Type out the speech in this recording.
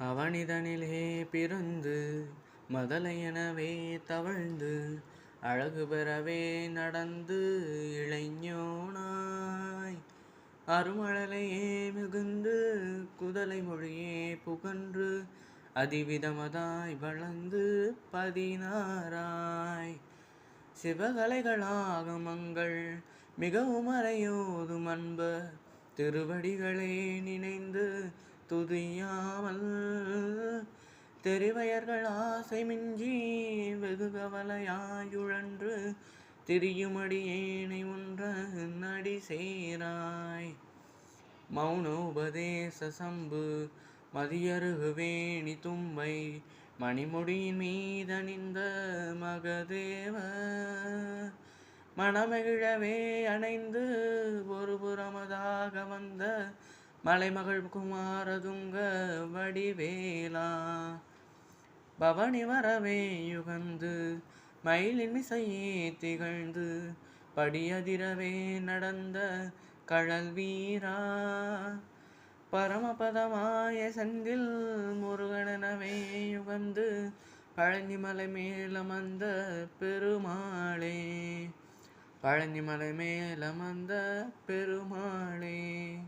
அவனிதனிலே பிறந்து மதலையெனவே தவழ்ந்து அழகு பெறவே நடந்து இளைஞனாய். அருமழலையே மிகுந்து குதலை மொழியே புகன்று அதிவிதமதாய் வளர்ந்து பதினாராய் சிவகலைகளாகமங்கள் மிகவும் அறையோதும் அன்ப திருவடிகளே நினைந்து துதியாமல் தெரிவயர்கள் ஆசை மிஞ்சி வெகு கவலையாயுழன்று திரியுமடியேனை ஒன்ற நடி சேராய். மௌன உபதேச சம்பு மதியருகு வேணி தும்பை மணிமுடியின் மீதணிந்த மகதேவ. மனமகிழவே அணைந்து ஒரு புறமதாக வந்த மலைமகள் குமாரதுங்க வடிவேலா. பவனி வரவே யுகந்து மயிலின் மிசையே திகழ்ந்து படியதிரவே நடந்த கழல் வீரா. பரமபதமாய செந்தில் முருகனவே யுகந்து பழனிமலை மேலமந்த பெருமாளே. பழனிமலை மேலமந்த பெருமாளே.